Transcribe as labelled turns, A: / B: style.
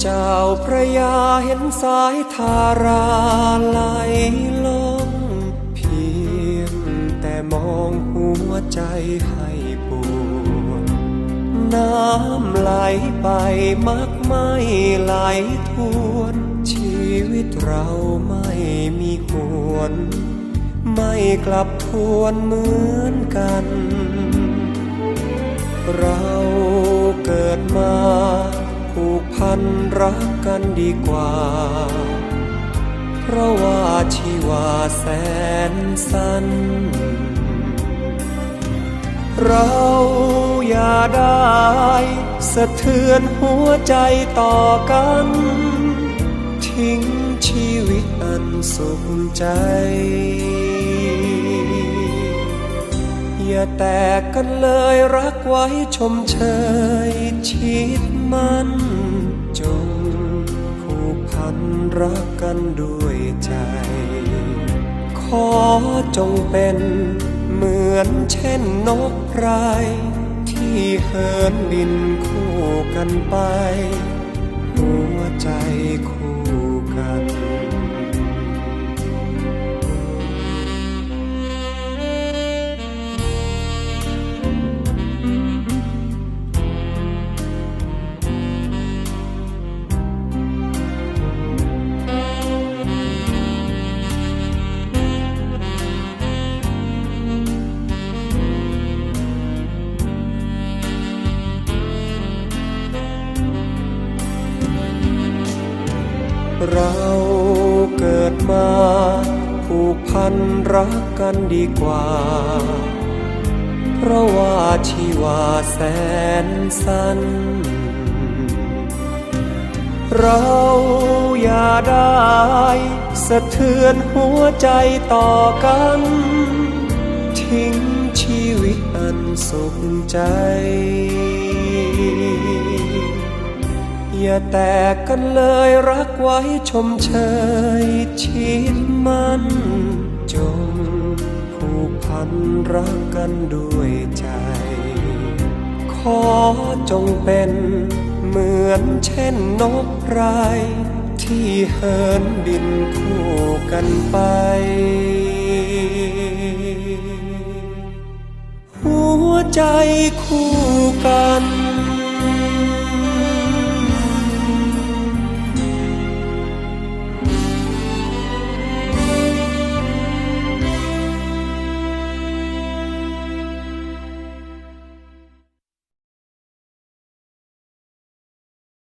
A: เจ้าพระยาเห็นสายทาราไหลลงเพียงแต่มองหัวใจให้ปวดน้ำไหลไปมักไม่ไหลทวน ชีวิตเราไม่มีหวน ไม่กลับทวนเหมือนกัน เราเกิดมา พันรักกันดีกว่า เพราะว่าชีวาแสนสั้น เราอย่าได้สะเทือนหัวใจต่อกัน ทิ้งชีวิตอันสุขใจ อย่าแตกกันเลยรักไว้ชมเชยชิดมัน พันรักกันด้วยใจ ขอจงเป็นเหมือนเช่นนกไพรที่เหินบินคู่กันไป หัวใจคู่กัน เราเกิดมาผูกพันรักกันดีกว่า เพราะว่าชีวาแสนสั้น เราอย่าได้สะเทือนหัวใจต่อกัน ทิ้งชีวิตอันสุขใจ อย่าแตกกันเลยรักไว้ชมเชยชิดมันจงผูกพันรักกันด้วยใจ ขอจงเป็นเหมือนเช่นนกไพรที่เหินบินคู่กันไป หัวใจคู่กัน